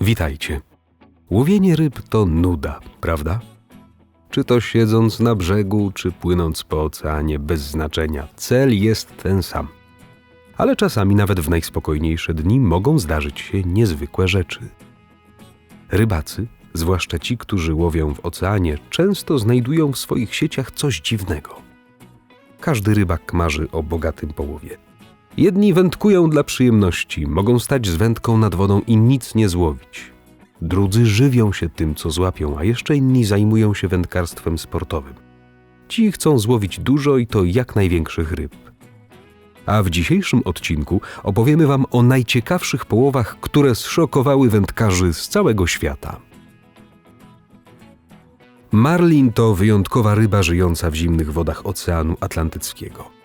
Witajcie. Łowienie ryb to nuda, prawda? Czy to siedząc na brzegu, czy płynąc po oceanie, bez znaczenia. Cel jest ten sam. Ale czasami nawet w najspokojniejsze dni mogą zdarzyć się niezwykłe rzeczy. Rybacy, zwłaszcza ci, którzy łowią w oceanie, często znajdują w swoich sieciach coś dziwnego. Każdy rybak marzy o bogatym połowie. Jedni wędkują dla przyjemności, mogą stać z wędką nad wodą i nic nie złowić. Drudzy żywią się tym, co złapią, a jeszcze inni zajmują się wędkarstwem sportowym. Ci chcą złowić dużo i to jak największych ryb. A w dzisiejszym odcinku opowiemy Wam o najciekawszych połowach, które zszokowały wędkarzy z całego świata. Marlin to wyjątkowa ryba żyjąca w zimnych wodach Oceanu Atlantyckiego.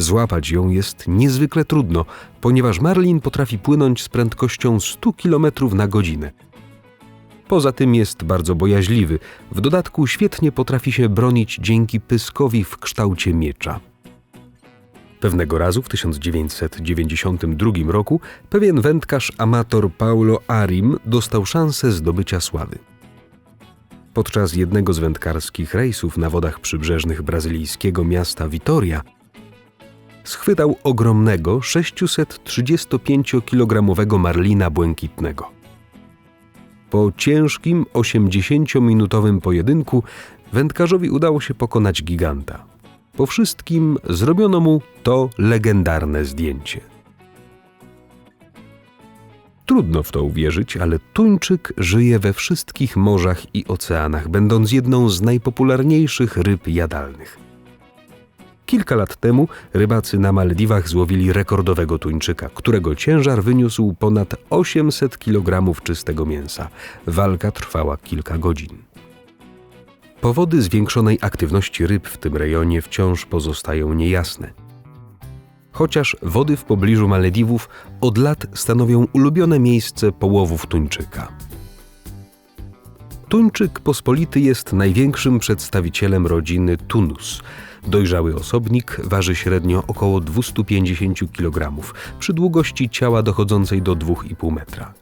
Złapać ją jest niezwykle trudno, ponieważ marlin potrafi płynąć z prędkością 100 km na godzinę. Poza tym jest bardzo bojaźliwy, w dodatku świetnie potrafi się bronić dzięki pyskowi w kształcie miecza. Pewnego razu w 1992 roku pewien wędkarz amator Paulo Arim dostał szansę zdobycia sławy. Podczas jednego z wędkarskich rejsów na wodach przybrzeżnych brazylijskiego miasta Vitoria schwytał ogromnego 635-kilogramowego marlina błękitnego. Po ciężkim 80-minutowym pojedynku wędkarzowi udało się pokonać giganta. Po wszystkim zrobiono mu to legendarne zdjęcie. Trudno w to uwierzyć, ale tuńczyk żyje we wszystkich morzach i oceanach, będąc jedną z najpopularniejszych ryb jadalnych. Kilka lat temu rybacy na Maldiwach złowili rekordowego tuńczyka, którego ciężar wyniósł ponad 800 kg czystego mięsa. Walka trwała kilka godzin. Powody zwiększonej aktywności ryb w tym rejonie wciąż pozostają niejasne. Chociaż wody w pobliżu Malediwów od lat stanowią ulubione miejsce połowów tuńczyka. Tuńczyk pospolity jest największym przedstawicielem rodziny Tunus. Dojrzały osobnik waży średnio około 250 kg przy długości ciała dochodzącej do 2,5 metra.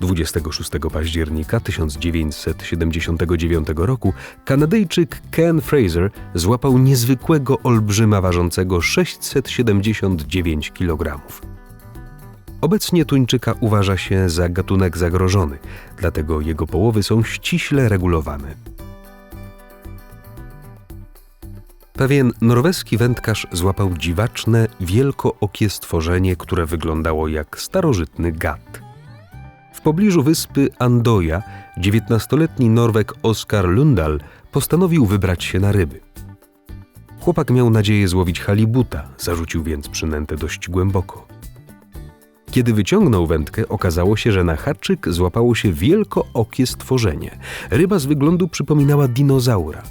26 października 1979 roku Kanadyjczyk Ken Fraser złapał niezwykłego olbrzyma ważącego 679 kg. Obecnie tuńczyka uważa się za gatunek zagrożony, dlatego jego połowy są ściśle regulowane. Pewien norweski wędkarz złapał dziwaczne, wielkookie stworzenie, które wyglądało jak starożytny gad. W pobliżu wyspy Andoja 19-letni Norwek Oskar Lundal postanowił wybrać się na ryby. Chłopak miał nadzieję złowić halibuta, zarzucił więc przynętę dość głęboko. Kiedy wyciągnął wędkę, okazało się, że na haczyk złapało się wielkookie stworzenie. Ryba z wyglądu przypominała dinozaura.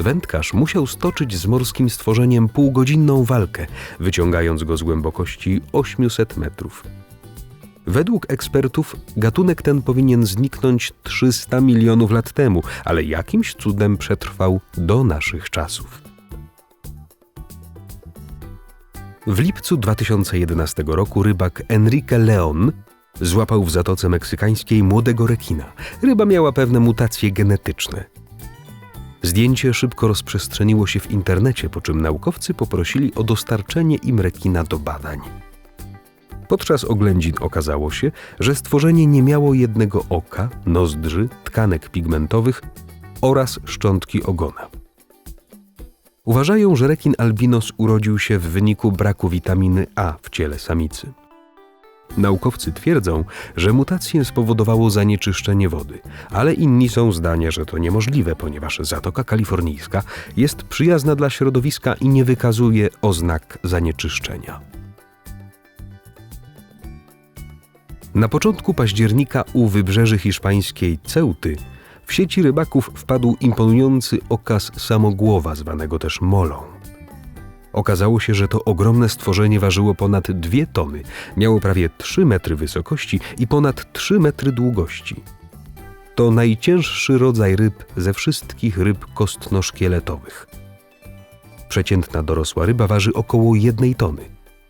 Wędkarz musiał stoczyć z morskim stworzeniem półgodzinną walkę, wyciągając go z głębokości 800 metrów. Według ekspertów gatunek ten powinien zniknąć 300 milionów lat temu, ale jakimś cudem przetrwał do naszych czasów. W lipcu 2011 roku rybak Enrique Leon złapał w Zatoce Meksykańskiej młodego rekina. Ryba miała pewne mutacje genetyczne. Zdjęcie szybko rozprzestrzeniło się w internecie, po czym naukowcy poprosili o dostarczenie im rekina do badań. Podczas oględzin okazało się, że stworzenie nie miało jednego oka, nozdrzy, tkanek pigmentowych oraz szczątki ogona. Uważają, że rekin albinos urodził się w wyniku braku witaminy A w ciele samicy. Naukowcy twierdzą, że mutację spowodowało zanieczyszczenie wody, ale inni są zdania, że to niemożliwe, ponieważ Zatoka Kalifornijska jest przyjazna dla środowiska i nie wykazuje oznak zanieczyszczenia. Na początku października u wybrzeży hiszpańskiej Ceuty w sieci rybaków wpadł imponujący okaz samogłowa, zwanego też molą. Okazało się, że to ogromne stworzenie ważyło ponad 2 tony, miało prawie 3 metry wysokości i ponad 3 metry długości. To najcięższy rodzaj ryb ze wszystkich ryb kostno-szkieletowych. Przeciętna dorosła ryba waży około 1 tony.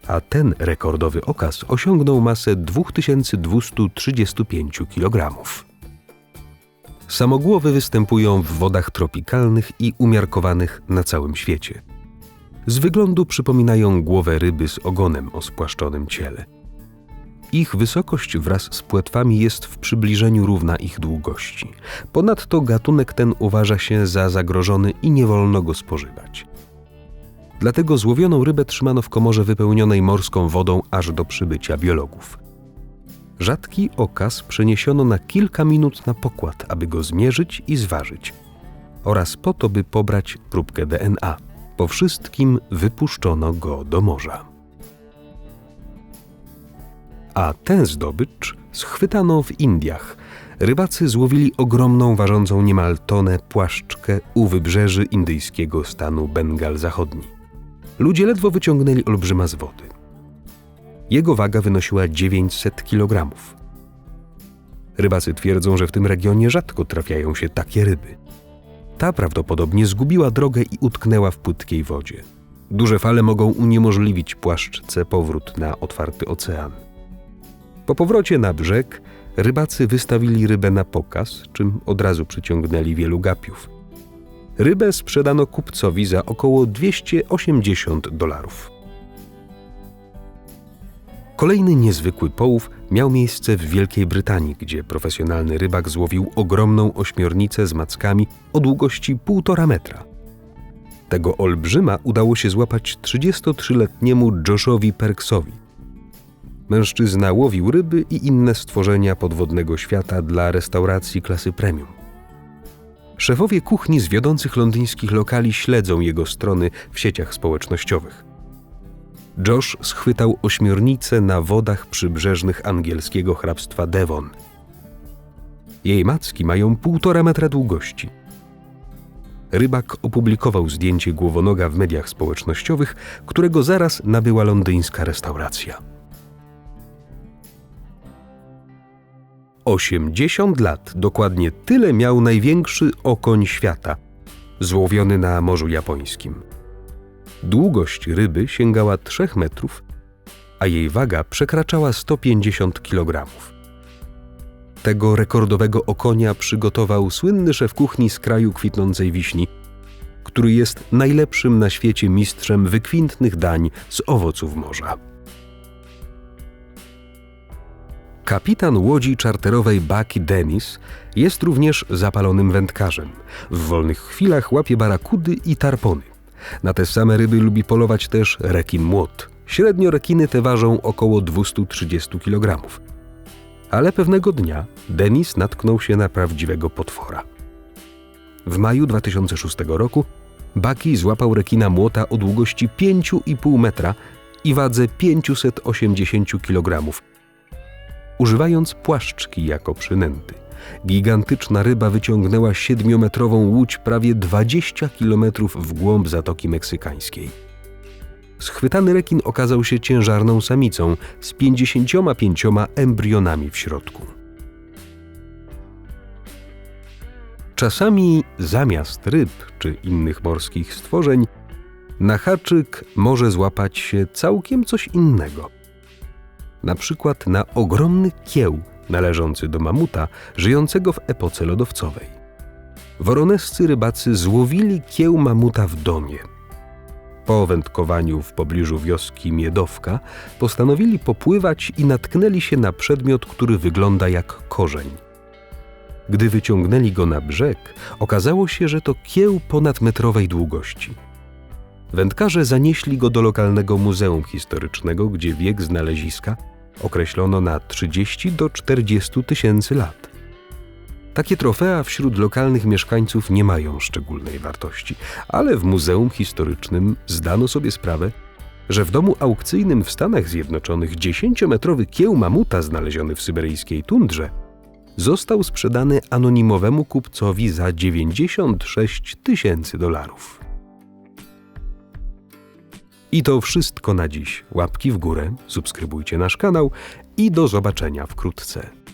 a ten rekordowy okaz osiągnął masę 2235 kg. Samogłowy występują w wodach tropikalnych i umiarkowanych na całym świecie. Z wyglądu przypominają głowę ryby z ogonem o spłaszczonym ciele. Ich wysokość wraz z płetwami jest w przybliżeniu równa ich długości. Ponadto gatunek ten uważa się za zagrożony i nie wolno go spożywać. Dlatego złowioną rybę trzymano w komorze wypełnionej morską wodą aż do przybycia biologów. Rzadki okaz przeniesiono na kilka minut na pokład, aby go zmierzyć i zważyć, oraz po to, by pobrać próbkę DNA. Po wszystkim wypuszczono go do morza. A tę zdobycz schwytano w Indiach. Rybacy złowili ogromną, ważącą niemal tonę płaszczkę u wybrzeży indyjskiego stanu Bengal Zachodni. Ludzie ledwo wyciągnęli olbrzyma z wody. Jego waga wynosiła 900 kg. Rybacy twierdzą, że w tym regionie rzadko trafiają się takie ryby. Ta prawdopodobnie zgubiła drogę i utknęła w płytkiej wodzie. Duże fale mogą uniemożliwić płaszczce powrót na otwarty ocean. Po powrocie na brzeg rybacy wystawili rybę na pokaz, czym od razu przyciągnęli wielu gapiów. Rybę sprzedano kupcowi za około 280 dolarów. Kolejny niezwykły połów miał miejsce w Wielkiej Brytanii, gdzie profesjonalny rybak złowił ogromną ośmiornicę z mackami o długości 1,5 metra. Tego olbrzyma udało się złapać 33-letniemu Joshowi Perksowi. Mężczyzna łowił ryby i inne stworzenia podwodnego świata dla restauracji klasy premium. Szefowie kuchni z wiodących londyńskich lokali śledzą jego strony w sieciach społecznościowych. Josh schwytał ośmiornicę na wodach przybrzeżnych angielskiego hrabstwa Devon. Jej macki mają półtora metra długości. Rybak opublikował zdjęcie głowonoga w mediach społecznościowych, którego zaraz nabyła londyńska restauracja. 80 lat, dokładnie tyle miał największy okoń świata, złowiony na Morzu Japońskim. Długość ryby sięgała 3 metrów, a jej waga przekraczała 150 kg. Tego rekordowego okonia przygotował słynny szef kuchni z kraju kwitnącej wiśni, który jest najlepszym na świecie mistrzem wykwintnych dań z owoców morza. Kapitan łodzi czarterowej Bucky Dennis jest również zapalonym wędkarzem. W wolnych chwilach łapie barakudy i tarpony. Na te same ryby lubi polować też rekin młot. Średnio rekiny te ważą około 230 kg. Ale pewnego dnia Denis natknął się na prawdziwego potwora. W maju 2006 roku Baki złapał rekina młota o długości 5,5 metra i wadze 580 kg, używając płaszczki jako przynęty. Gigantyczna ryba wyciągnęła siedmiometrową łódź prawie 20 kilometrów w głąb Zatoki Meksykańskiej. Schwytany rekin okazał się ciężarną samicą z 55 embrionami w środku. Czasami zamiast ryb czy innych morskich stworzeń, na haczyk może złapać się całkiem coś innego. Na przykład na ogromny kieł należący do mamuta żyjącego w epoce lodowcowej. Woronescy rybacy złowili kieł mamuta w domie. Po wędkowaniu w pobliżu wioski Miedowka postanowili popływać i natknęli się na przedmiot, który wygląda jak korzeń. Gdy wyciągnęli go na brzeg, okazało się, że to kieł ponadmetrowej długości. Wędkarze zanieśli go do lokalnego muzeum historycznego, gdzie wiek znaleziska określono na 30 do 40 tysięcy lat. Takie trofea wśród lokalnych mieszkańców nie mają szczególnej wartości, ale w Muzeum Historycznym zdano sobie sprawę, że w domu aukcyjnym w Stanach Zjednoczonych 10-metrowy kieł mamuta znaleziony w syberyjskiej tundrze został sprzedany anonimowemu kupcowi za 96 tysięcy dolarów. I to wszystko na dziś. Łapki w górę, subskrybujcie nasz kanał i do zobaczenia wkrótce.